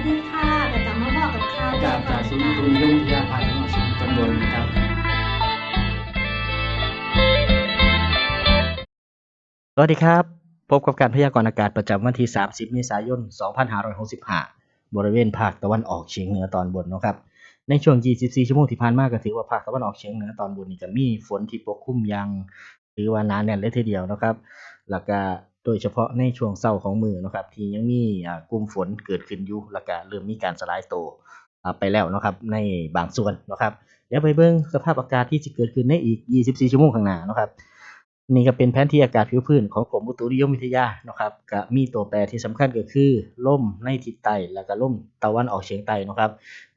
สดีค่ะกระจังมาบอกกับข่าวจากจากศูนย์อุตุนิยมวิทยาภาคจังหวัดสุรินทร์ตำบลครับสวัสดีครับ พบกับการพยากรณ์อากาศประจำวันที่ 30 เมษายน 2565 บริเวณภาคตะวันออกเฉียงเหนือตอนบนนะครับ ในช่วง 24 ชั่วโมงที่ผ่านมาก็ถือว่าภาคตะวันออกเฉียงเหนือตอนบนนี่ก็มีฝนที่ปกคลุมอยังถือว่าหนาแน่นเลยทีเดียวนะครับ แล้วก็ โดยเฉพาะในช่วงเช้าของมือนะครับ ที่ยังมีกลุ่มฝนเกิดขึ้นอยู่แล้วก็เริ่มมีการสลายตัวไปแล้วนะครับ ในบางส่วนนะครับเดี๋ยวไปเบิ่งสภาพอากาศที่จะเกิดขึ้นในอีก 24 ชั่วโมงข้างหน้านะครับนี่ก็เป็นแผนที่อากาศผิวพื้นของกรมอุตุนิยมวิทยานะครับก็มีตัวแปรที่สำคัญก็คือลมในทิศใต้แล้วก็ลมตะวันออกเฉียงใต้นะครับ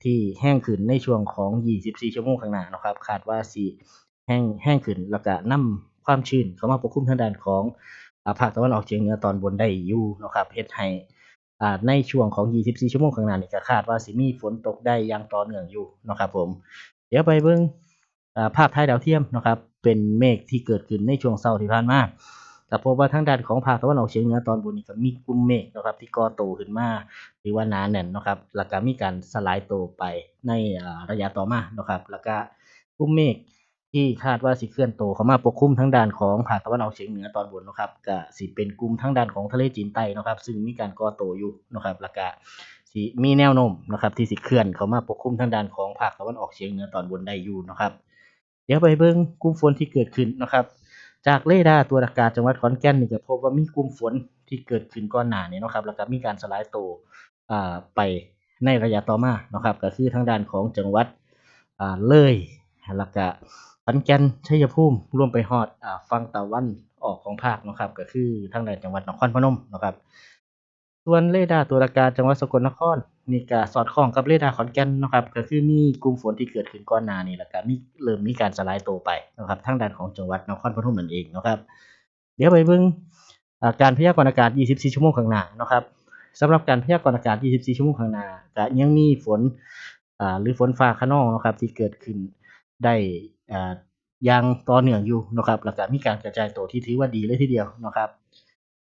ที่แห้งขึ้นในช่วงของ 24 ชั่วโมงข้างหน้านะครับ คาดว่าสิแห้งแห้งขึ้นแล้วก็นำความชื้นเข้ามาปกคลุมทางด้านของ ภาคตะวันออกเฉียงเหนือตอนบนได้อยู่นะครับเฮ็ดให้ในช่วงของ 24 ชั่วโมงข้างหน้านี่ก็คาดว่าสิมีฝนตกได้อย่างต่อเนื่องอยู่นะครับผม เดี๋ยวไปเบิ่งภาพถ่ายดาวเทียมนะครับ เป็นเมฆที่เกิดขึ้นในช่วงเช้าที่ผ่านมาแต่พบว่าทางด้านของภาคตะวันออกเฉียงเหนือตอนบนนี่ก็มีกลุ่มเมฆนะครับ ที่ก่อตัวขึ้นมาหรือว่าหนาแน่นนะครับ แล้วก็มีการสลายตัวไปในระยะต่อมานะครับ แล้วก็กลุ่มเมฆ ที่คาดว่าสิเคลื่อนโตเข้ามาปกคลุมทางด้านของภาคตะวันออกเฉียงเหนือตอนบนนะครับก็สิเป็นกลุ่มทางด้านของทะเลจีนใต้นะครับ ซึ่งมีการก่อโตอยู่นะครับแล้วก็สิมีแนวโน้มนะครับ ที่สิเคลื่อนเข้ามาปกคลุมทางด้านของภาคตะวันออกเฉียงเหนือตอนบนได้อยู่นะครับ เดี๋ยวไปเบิ่งกลุ่มฝนที่เกิดขึ้นนะครับจากเรดาร์ตรวอากาศจังหวัดขอนแก่นนี่ก็พบว่ามีกลุ่มฝนที่เกิดขึ้นก่อนหน้านี้เนะครับแล้วก็มีการสลายตัวอ่าไปในระยะต่อมานะครับ ก็คือทางด้านของจังหวัดอ่าเลยแล้วก็ ขอนแก่นชัยภูมิรวมไปฮอดอ่าฝั่งตะวันออกของภาคนะครับ ก็คือทางด้านจังหวัดนครพนมนะครับส่วนเรดาร์ตรวจอากาจังหวัดสกลนครนี่ก็สอดคล้องกับเรดาร์ขอนแก่นนะครับก็คือมีกลุ่มฝนที่เกิดขึ้นก่อนหน้านี้แล้วก็มีเริ่มมีการสลายตัวไปนะครับทางด้านของจังหวัดนครพนมนั่นเองนะครับ เดี๋ยวไปเบิ่งการพยากรณ์อากาศ 24 ชั่วโมงข้างหน้านะครับสำหรับการพยากรณ์อากาศ 24 ชั่วโมงข้างหน้าก็ยังมีฝนหรือฝนฟ้าคะนองนะครับที่เกิดขึ้นได้ อย่างต่อเนื่องอยู่นะครับแล้วก็มีการกระจายตัวที่ถือว่าดีเลยทีเดียวนะครับ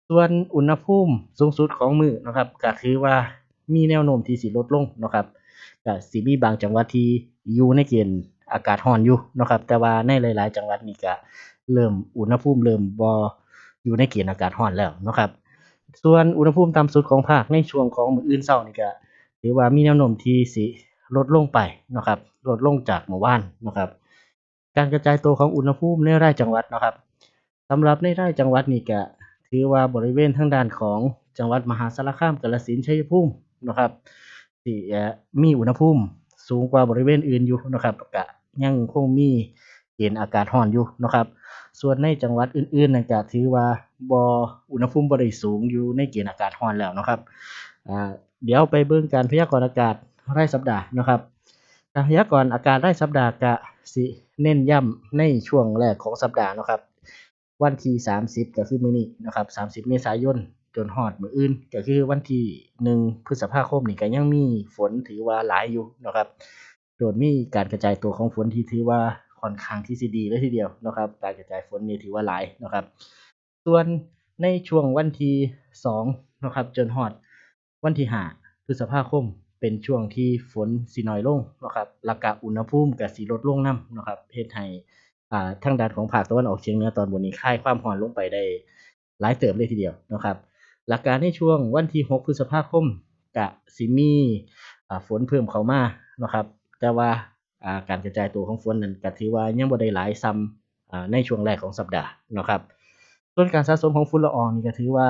ส่วนอุณหภูมิสูงสุดของมือนะครับก็ถือว่ามีแนวโน้มที่สิลดลงนะครับก็สิมีบางจังหวัดที่อยู่ในเกณฑ์อากาศร้อนอยู่นะครับ แต่ว่าในหลาย ๆ จังหวัดนี่ก็เริ่มอุณหภูมิเริ่มบ่อยู่ในเกณฑ์อากาศร้อนแล้วนะครับ ส่วนอุณหภูมิต่ำสุดของภาคในช่วงของมื้ออื่นเช้านี่ก็ถือว่ามีแนวโน้มที่สิลดลงไปนะครับ ลดลงจากเมื่อวานนะครับ การกระจายตัวของอุณหภูมิในรายจังหวัดนะครับสำหรับในรายจังหวัดนี่ก็ถือว่าบริเวณทางด้านของจังหวัดมหาสารคามกาฬสินธุ์ชัยภูมินะครับที่มีอุณหภูมิสูงกว่าบริเวณอื่นอยู่นะครับก็ยังคงมีเกณฑ์อากาศร้อนอยู่นะครับ ส่วนในจังหวัดอื่นๆนั่นก็ถือว่าบ่อุณหภูมิบ่ได้สูงอยู่ในเกณฑ์อากาศร้อนแล้วนะครับเดี๋ยวไปเบิ่งการพยากรณ์อากาศรายสัปดาห์นะครับ การพยากรณ์อากาศรายสัปดาห์ก็สิ เน้นย้ำในช่วงแรกของสัปดาห์นะครับ วันที่ 30 ก็คือมื้อนี้นะครับ 30 เมษายนจนฮอดมื้ออื่น ก็คือวันที่ 1 พฤษภาคมนี่ก็ยังมีฝนถือว่าหลายอยู่นะครับโดยมีการกระจายตัวของฝนที่ถือว่าค่อนข้างที่สดีเลยทีเดียวนะครับ การกระจายฝนนี่ถือว่าหลายนะครับ ส่วนในช่วงวันที่2นะครับจนฮอดวันที่5พฤษภาคม เป็นช่วงที่ฝนสิน้อยลงนะครับแล้วก็อุณหภูมิก็สิลดลงนำนะครับเฮ็ดให้อ่าทางด้านของภาคตะวันออกเฉียงเหนือตอนบนนี้คลายความร้อนลงไปได้หลายเติบเลยทีเดียวนะครับ หลักการในช่วงวันที่ 6 พฤษภาคมกะสิมีอ่าฝนเพิ่มเข้ามานะครับ แต่ว่าอ่าการกระจายตัวของฝนนั้นก็ถือว่ายังบ่ได้หลายซ้ำอ่าในช่วงแรกของสัปดาห์นะครับส่วนการสะสมของฝุ่นละอองนี่ก็ถือว่า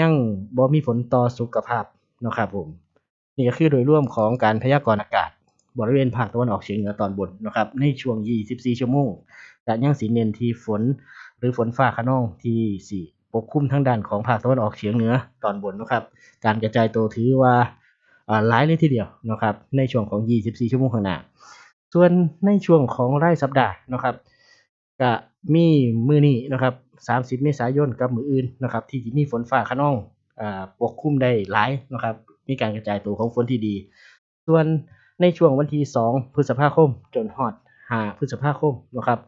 ยังบ่มีผลต่อสุขภาพนะครับผม นี่ก็คือโดยรวมของการพยากรณ์อากาศบริเวณภาคตะวันออกเฉียงเหนือตอนบนนะครับในช่วง 24 ชั่วโมงแต่ยังสิเน้นที่ฝนหรือฝนฟ้าคะนองที่สิปกคลุมทางด้านของภาคตะวันออกเฉียงเหนือตอนบนนะครับ การกระจายตัวถือว่าหลายเลยทีเดียวนะครับ ในช่วงของ 24 ชั่วโมงข้างหน้าส่วนในช่วงของรายสัปดาห์นะครับก็มีมื้อนี้นะครับ 30 เมษายนกับมืออื่นนะครับ ที่มีฝนฟ้าคะนองอปกคลุมได้หลายนะครับ มีการกระจายตัวของฝนที่ดี ส่วนในช่วงวันที่ 2 พฤษภาคม จนฮอด5พฤษภาคมนะครับ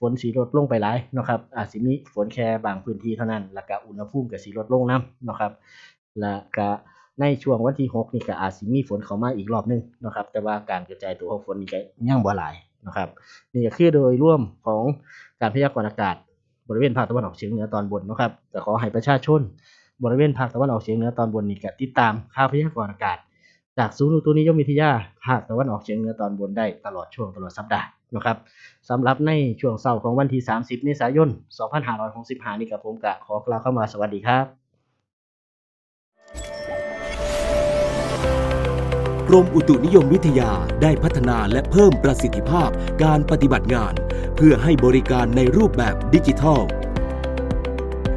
ฝนสิลดลงไปหลายนะครับอาจสิมีฝนแค่บางพื้นที่เท่านั้น แล้วก็อุณหภูมิก็สิลดลงนำนะครับแล้วก็ในช่วงวันที่ 6 นี่ก็อาจสิมีฝนเข้ามาอีกรอบนึงนะครับ แต่ว่าการกระจายตัวของฝนนี่ก็ยังบ่หลายนะครับนี่ก็คือโดยร่วมของการพยากรณ์อากาศ บริเวณภาคตะวันออกเฉียงเหนือตอนบนนะครับก็ขอให้ประชาชน บริเวณภาคตะวันออกเฉียงเหนือตอนบนนี่ก็ติดตามข่าวพยากรณ์อากาศ จากศูนย์อุตุนิยมวิทยาภาคตะวันออกเฉียงเหนือตอนบนได้ตลอดช่วงตลอดสัปดาห์นะครับสำหรับในช่วงเช้าของวันที่ 30เมษายน 2565 นี่กับผมกะขอกล่าวเข้ามาสวัสดีครับกรมอุตุนิยมวิทยาได้พัฒนาและเพิ่มประสิทธิภาพการปฏิบัติงาน เพื่อให้บริการในรูปแบบดิจิทัล